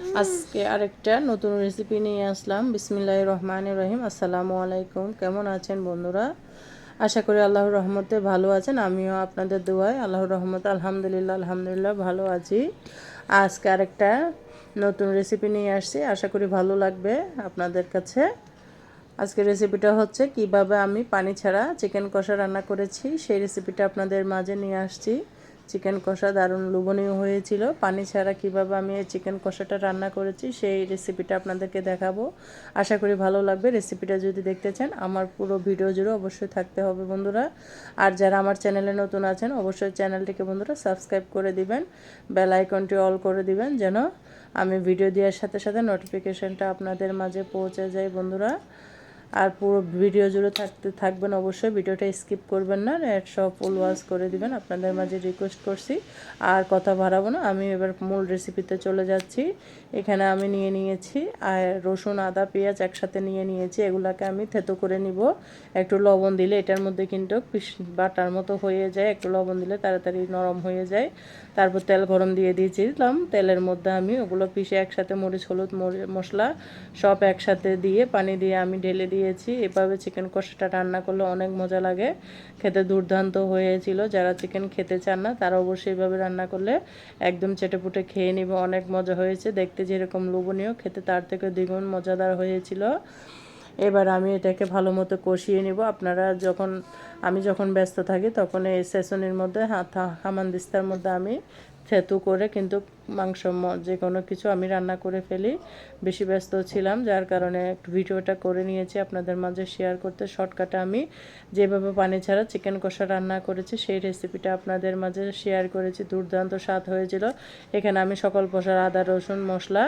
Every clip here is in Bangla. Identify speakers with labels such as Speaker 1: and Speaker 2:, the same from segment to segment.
Speaker 1: আজকে আরেকটা নতুন রেসিপি নিয়ে আসলাম। বিসমিল্লাহ রহমান রহিম। আসসালামু আলাইকুম। কেমন আছেন বন্ধুরা? আশা করি আল্লাহর রহমতে ভালো আছেন। আমিও আপনাদের দোয়ায় আল্লাহর রহমতে আলহামদুলিল্লাহ আলহামদুলিল্লাহ ভালো আছি। আজকে আরেকটা নতুন রেসিপি নিয়ে আসছি। আশা করি ভালো লাগবে আপনাদের কাছে। আজকে রেসিপিটা হচ্ছে কীভাবে আমি পানি ছাড়া চিকেন কষা রান্না করেছি। সেই রেসিপিটা আপনাদের মাঝে নিয়ে আসছি। চিকেন কষা দারুণ লোভনীয় হয়েছিল। পানি ছাড়া কীভাবে আমি এই চিকেন কষাটা রান্না করেছি, সেই রেসিপিটা আপনাদেরকে দেখাবো। আশা করি ভালো লাগবে। রেসিপিটা যদি দেখতে চান, আমার পুরো ভিডিও জুড়ে অবশ্যই থাকতে হবে বন্ধুরা। আর যারা আমার চ্যানেলে নতুন আছেন, অবশ্যই চ্যানেলটিকে বন্ধুরা সাবস্ক্রাইব করে দিবেন বেল আইকনটি অল করে দিবেন, যেন আমি ভিডিও দেওয়ার সাথে সাথে নোটিফিকেশনটা আপনাদের মাঝে পৌঁছে যায় বন্ধুরা। আর পুরো ভিডিও জুড়ে থাকতে থাকবেন অবশ্যই। ভিডিওটা স্কিপ করবেন না নেট ফুল ওয়াশ করে দিবেন। আপনাদের মাঝে রিকোয়েস্ট করছি, আর কথা বাড়াবো না। আমি এবার মূল রেসিপিতে চলে যাচ্ছি। এখানে আমি নিয়ে নিয়েছি, আর রসুন, আদা, পেঁয়াজ একসাথে নিয়ে নিয়েছি। এগুলাকে আমি থেতো করে নিব। একটু লবণ দিলে এটার মধ্যে কিন্তু বাটার মতো হয়ে যায়। একটু লবণ দিলে তাড়াতাড়ি নরম হয়ে যায়। তারপর তেল গরম দিয়ে দিয়েছিলাম। তেলের মধ্যে আমি ওগুলো পিষে একসাথে মরিচ, হলুদ মরিচ মশলা সব একসাথে দিয়ে, পানি দিয়ে আমি ঢেলে দিয়েছি। এভাবে চিকেন কষাটা রান্না করলে অনেক মজা লাগে। খেতে দুর্দান্ত হয়েছিল। যারা চিকেন খেতে চান না, তারা অবশ্যই এভাবে রান্না করলে একদম চেটেপুটে খেয়ে নিবে। অনেক মজা হয়েছে। দেখতে যেরকম লোভনীয়, খেতে তার থেকে দ্বিগুণ মজাদার হয়েছিল। এবার আমি এটাকে ভালো মতো কষিয়ে নিব। আপনারা যখন, আমি যখন ব্যস্ত থাকি, তখন এই সেশনের মধ্যে হামানদিস্তার মধ্যে আমি থেতু করে কিন্তু মাংস যে কোনো কিছু আমি রান্না করে ফেলি। বেশি ব্যস্ত ছিলাম, যার কারণে ভিডিওটা করে নিয়েছি আপনাদের মাঝে শেয়ার করতে। শর্টকাটে আমি যেভাবে পানি ছাড়া চিকেন কষা রান্না করেছি, সেই রেসিপিটা আপনাদের মাঝে শেয়ার করেছি। দুর্দান্ত স্বাদ হয়েছিল। এখানে আমি সকল পশার আদা, রসুন, মশলা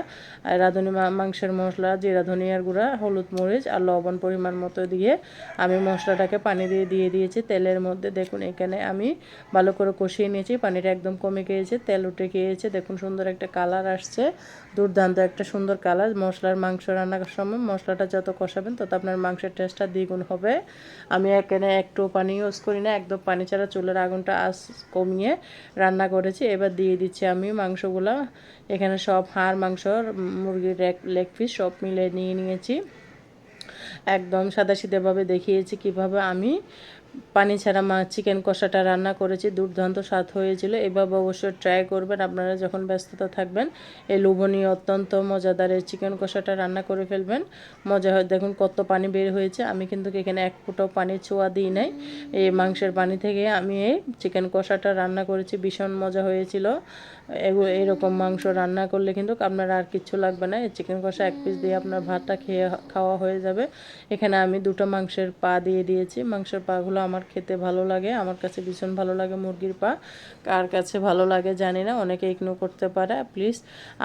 Speaker 1: রাঁধুনি মাংসের মশলা, জিরা, ধনিয়ার গুঁড়া, হলুদ মরিচ আর লবণ পরিমাণ মতো দিয়ে আমি মশলাটাকে পানি দিয়ে দিয়ে দিয়েছি। তেলের মধ্যে দেখুন, এখানে আমি ভালো করে কষিয়ে নিয়েছি। পানিটা একদম কমে গিয়েছে, তেল উঠে গিয়েছে। দেখুন সুন্দর একটা কালার আসছে, দুর্দান্ত একটা সুন্দর কালার। মশলার মাংস রান্নার সময় মশলাটা যত কষাবেন তত আপনার মাংসের টেস্টটা দ্বিগুণ হবে। আমি এখানে একটু পানি ইউজ করি না, একদম পানি ছাড়া চুলের আগুনটা আস কমিয়ে রান্না করেছি। এবার দিয়ে দিচ্ছি আমি মাংসগুলো। এখানে সব হাড়, মাংস, মুরগির লেগ পিস সব মিলে নিয়ে নিয়েছি। একদম সাদাসিধেভাবে দেখিয়েছি কীভাবে আমি পানি ছাড়া মা চিকেন কষাটা রান্না করেছি, দুর্দান্ত স্বাদ হয়েছিল। এভাবে অবশ্যই ট্রাই করবেন, আপনারা যখন ব্যস্ততা থাকবেন, এই লোভনীয়, অত্যন্ত মজাদার এই চিকেন কষাটা রান্না করে ফেলবেন। মজা হয়, দেখুন কত পানি বের হয়েছে। আমি কিন্তু এখানে এক ফুটো পানি ছোঁয়া দিই নাই। এই মাংসের পানি থেকে আমি এই চিকেন কষাটা রান্না করেছি, ভীষণ মজা হয়েছিল। এরকম মাংস রান্না করলে কিন্তু আপনার আর কিছু লাগবে না। এই চিকেন কষা এক পিস দিয়ে আপনার ভাতটা খেয়ে, খাওয়া হয়ে যাবে। এখানে আমি দুটো মাংসের পা দিয়ে দিয়েছি। মাংসের পাগুলো আমার খেতে ভালো লাগে, আমার কাছে ভীষণ ভালো লাগে মুরগির পা। কার কাছে ভালো লাগে জানি না, অনেকে ইগনোর করতে পারে প্লিজ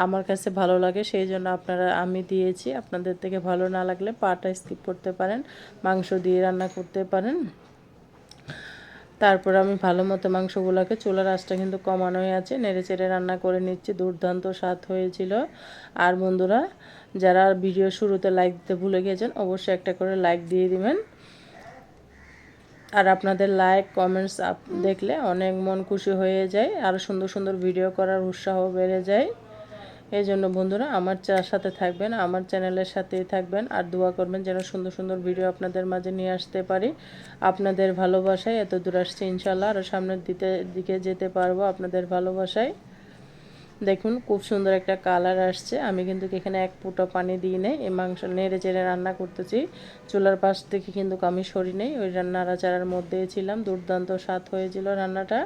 Speaker 1: আমার কাছে ভালো লাগে, সেই জন্য আপনারা, আমি দিয়েছি। আপনাদের থেকে ভালো না লাগলে পাটা স্কিপ করতে পারেন, মাংস দিয়ে রান্না করতে পারেন। তারপর আমি ভালো মতো মাংসগুলোকে, চুলার আঁচটা কিন্তু কমানোই আছে, নেড়ে চেড়ে রান্না করে নিচ্ছি, দুর্দান্ত স্বাদ হয়েছিল। আর বন্ধুরা, যারা ভিডিও শুরুতে লাইক দিতে ভুলে গিয়েছেন অবশ্যই একটা করে লাইক দিয়ে দিবেন। আর আপনাদের লাইক কমেন্টস দেখলে অনেক মন খুশি হয়ে যায়, আর সুন্দর সুন্দর ভিডিও করার উৎসাহ বেড়ে যায়। এই জন্য বন্ধুরা আমার সাথে থাকবেন, আমার চ্যানেলের সাথেই থাকবেন, আর দোয়া করবেন যেন সুন্দর সুন্দর ভিডিও আপনাদের মাঝে নিয়ে আসতে পারি। আপনাদের ভালোবাসায় এত দূর আসছে, ইনশাল্লাহ আরও সামনের দিতে, দিকে যেতে পারব আপনাদের ভালোবাসায়। দেখুন, খুব সুন্দর একটা কালার আসছে। আমি কিন্তু এখানে এক ফুটো পানি দিই নেই, এই মাংস নেড়ে চেড়ে রান্না করতেছি। চুলার পাশ থেকে কিন্তু আমি সরি নেই, ওই নাড়াচাড়ার মধ্যেই ছিলাম, দুর্দান্ত স্বাদ হয়েছিল রান্নাটা।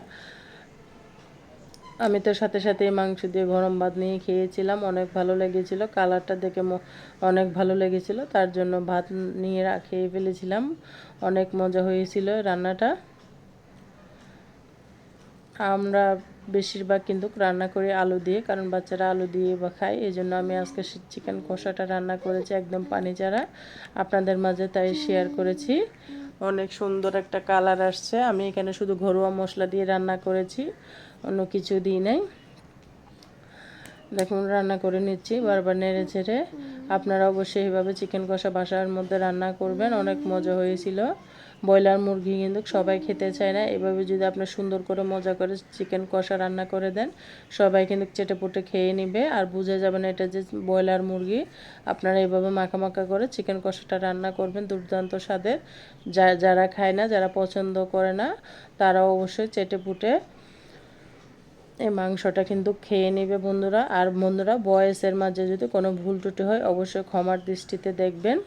Speaker 1: আমি তো সাথে সাথে মাংস দিয়ে গরম ভাত নিয়ে খেয়েছিলাম, অনেক ভালো লেগেছিল, কালারটা দেখে অনেক ভালো লেগেছিল, তার জন্য ভাত নিয়ে খেয়ে ফেলেছিলাম। অনেক মজা হয়েছিল রান্নাটা। আমরা বেশিরভাগ কিন্তু রান্না করি আলু দিয়ে, কারণ বাচ্চারা আলু দিয়ে বা খায়। এই জন্য আমি আজকে চিকেন কষাটা রান্না করেছি একদম পানি ছাড়া। আপনাদের মাঝে তাই শেয়ার করেছি। অনেক সুন্দর একটা কালার আসছে। আমি এখানে শুধু ঘরোয়া মশলা দিয়ে রান্না করেছি, অন্য কিছু দিই নাই। দেখুন, রান্না করে নিচ্ছি, বারবার নেড়ে ছেড়ে। আপনারা অবশ্যই এইভাবে চিকেন কষা বাসার মধ্যে রান্না করবেন, অনেক মজা হয়েছিল। ব্রয়লার মুরগি কিন্তু সবাই খেতে চায় না, এভাবে যদি আপনি সুন্দর করে মজা করে চিকেন কষা রান্না করে দেন, সবাই কিন্তু চেটে পুটে খেয়ে নিবে। আর বুঝে যাবেন এটা যে ব্রয়লার মুরগি, আপনারা এভাবে মাখা মাখা করে চিকেন কষাটা রান্না করবেন, দুর্দান্ত স্বাদের। যারা খায় না, যারা পছন্দ করে না তারা অবশ্যই চেটে পুটে এই মাংসটা কিন্তু খেয়ে নেবে বন্ধুরা। আর বন্ধুরা, বয়সের মাঝে যদি কোনো ভুল টুটি হয়, অবশ্যই ক্ষমার দৃষ্টিতে দেখবেন।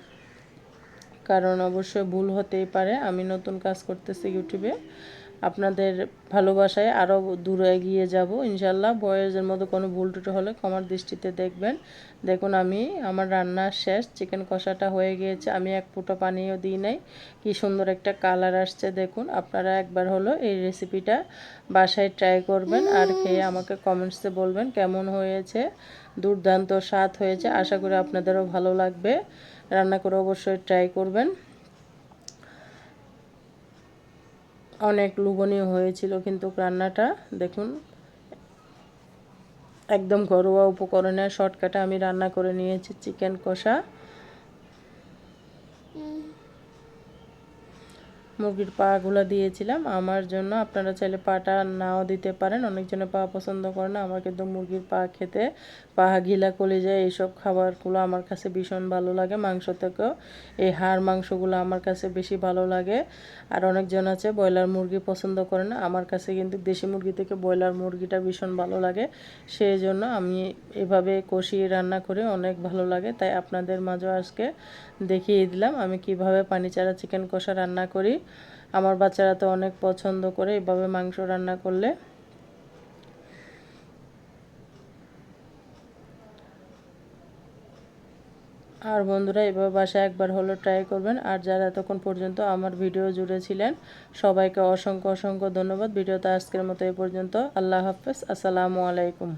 Speaker 1: কারণ অবশ্যই ভুল হতেই পারে। আমি নতুন কাজ করতেছি ইউটিউবে। আপনাদের ভালোবাসায় আরও দূরে এগিয়ে যাব ইনশাল্লাহ বয়সের মধ্যে কোনো ভুল টুটো হলে ক্ষমার দৃষ্টিতে দেখবেন। দেখুন, আমি, আমার রান্না শেষ, চিকেন কষাটা হয়ে গিয়েছে, আমি এক ফুটো পানিও দিই নাই। কি সুন্দর একটা কালার আসছে, দেখুন। আপনারা একবার হলো এই রেসিপিটা বাসায় ট্রাই করবেন আর খেয়ে আমাকে কমেন্টসে বলবেন কেমন হয়েছে, দুর্দান্ত স্বাদ হয়েছে। আশা করি আপনাদেরও ভালো লাগবে। রান্না করে অবশ্যই ট্রাই করবেন। অনেক লোভনীয় হয়েছিল কিন্তু রান্নাটা, দেখুন, একদম ঘরোয়া উপকরণে শর্টকাটে আমি রান্না করে নিয়েছি, চিকেন কষা। মুরগির পাগুলো দিয়েছিলাম। আমার জন্য আপনারা চাইলে পাটা নাও দিতে পারেন। অনেকজনে পা পছন্দ করে না, আমার কিন্তু মুরগির পা খেতে, পা ঘিলা যায় এইসব খাবারগুলো আমার কাছে ভীষণ ভালো লাগে। মাংস থেকেও এই হাড় মাংসগুলো আমার কাছে বেশি ভালো লাগে। আর অনেকজন আছে ব্রয়লার মুরগি পছন্দ করে না, আমার কাছে কিন্তু দেশি মুরগি থেকে ব্রয়লার মুরগিটা ভীষণ ভালো লাগে। সেই জন্য আমি এভাবে কষিয়ে রান্না করে অনেক ভালো লাগে। তাই আপনাদের মাঝেও আজকে দেখিয়ে দিলাম আমি কীভাবে পানি চারা চিকেন কষা রান্না করি। আমার বাচ্চারা তো অনেক পছন্দ করে এভাবে মাংস রান্না করলে। আর বন্ধুরা, এভাবে বাসায় একবার হলো ট্রাই করবেন। আর যারা এতক্ষণ পর্যন্ত আমার ভিডিও জুড়ে ছিলেন, সবাইকে অসংখ্য অসংখ্য ধন্যবাদ। ভিডিওতে আজকের মতো এই পর্যন্ত। আল্লাহ হাফেজ। আসসালামু আলাইকুম।